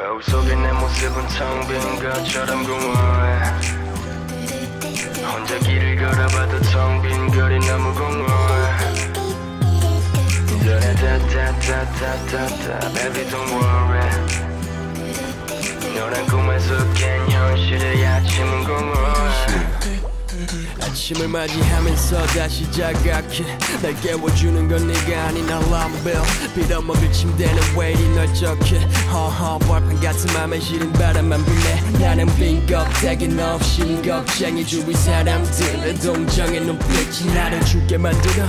거울 속에 내 모습은 텅빈 것처럼 공허해. 혼자 길을 걸어봐도 텅 빈 거리 너무 공허해. 다다다다다다 Baby don't worry. 너란 꿈에서 깬 현실의 아침을 맞이하면서 다시 자각해. 날 깨워주는 건 네가 아닌 알람벨 빌어먹을 침대는 왜 이리 널쩍해? 허허 벌판 같은 맘에 시린 바람만 불네 나는 빈 껍데기 없이 겁쟁이 주위 사람들의 동정의 눈빛이 나를 죽게 만들어.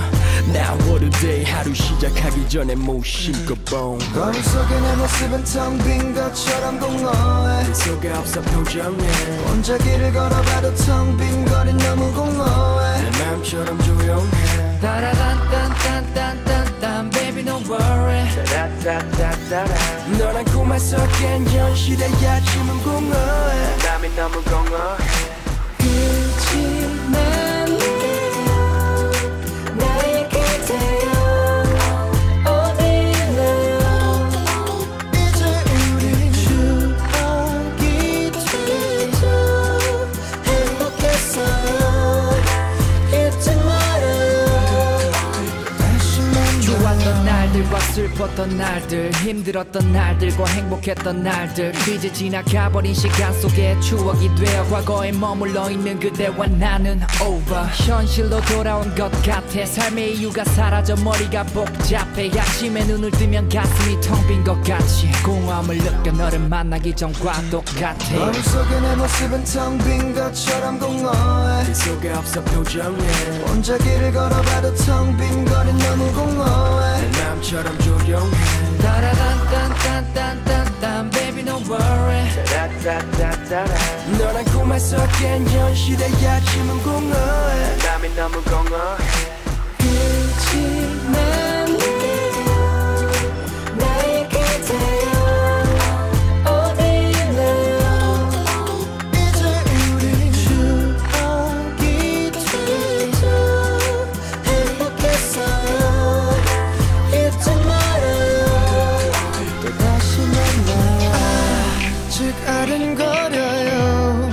Now what a day. 하루 시작하기 전에 못 심고 뽕 거울 속에 내 모습은 텅 빈 것처럼 공허해. 그 속에 없어 표정에 혼자 길을 걸어봐도 텅빈 거리 너란 꿈에서 깬 현실의 아침은 공허해. 땀이 너무 공허해 슬펐던 날들 힘들었던 날들과 행복했던 날들. 이제 지나가버린 시간 속에 추억이 되어 과거에 머물러 있는 그대와 나는 over. 현실로 돌아온 것 같아 삶의 이유가 사라져 머리가 복잡해. 아침에 눈을 뜨면 가슴이 텅 빈 것 같이. 공허함을 느껴 너를 만나기 전과 똑같아. 거울 속에 내 모습은 텅 빈 것처럼 공허 해그 속에 없어 표정에 혼자 길을 걸어봐도 텅 빈 거리 너무 공허해. 내 맘처럼 조용해. 따라단딴딴딴딴 Baby don't worry. 너란 꿈에서 깬 현실의 아침은 공허해. 땀이 너무 공허해 아른거려요.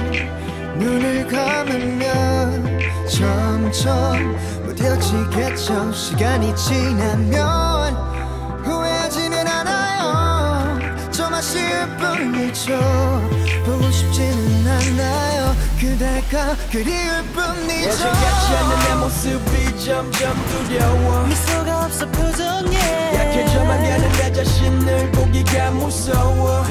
눈을 감으면 점점 무뎌지겠죠. 시간이 지나면 후회하지는 않아요. 좀 아쉬울 뿐이죠. 보고 싶지는 않아요. 그대가 그리울 뿐이죠. 예전같지 않는 내 모습이 점점 두려워. 미소가 없어 표정에 약해져만 가는 내 자신을 보기가 무서워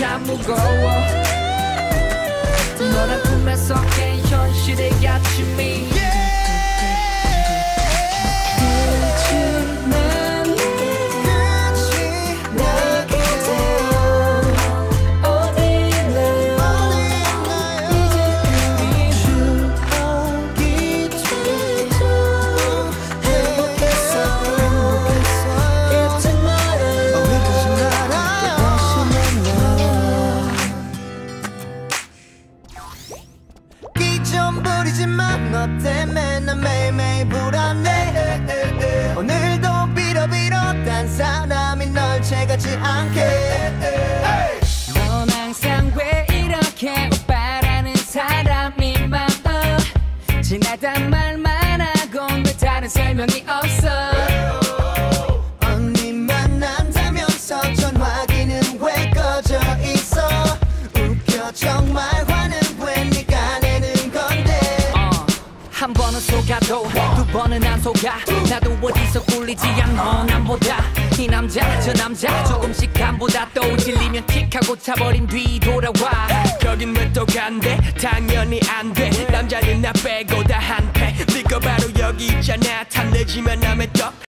공기조차 무거워. 너란 꿈에서 깬 현실의 아침이 부리지만 너 때문에 난 매일매일 불안해. 오늘도 빌어빌어 딴 사람이 널 채가지 않게. 넌 항상 왜 이렇게 오빠라는 사람이 많아? 지나단 말만 하곤 왜 다른 설명이 없어. 정말 속아도 두 번은 안 속아. 나도 어디서 꿀리지 않아 남보다 이 남자 저 남자 조금씩 간보다 또 질리면 틱하고 차버린 뒤 돌아와. 거긴 왜 또 간대? 당연히 안돼. 남자는 나 빼고 다 한패. 네가 바로 여기 있잖아. 탐내지만 남의 떡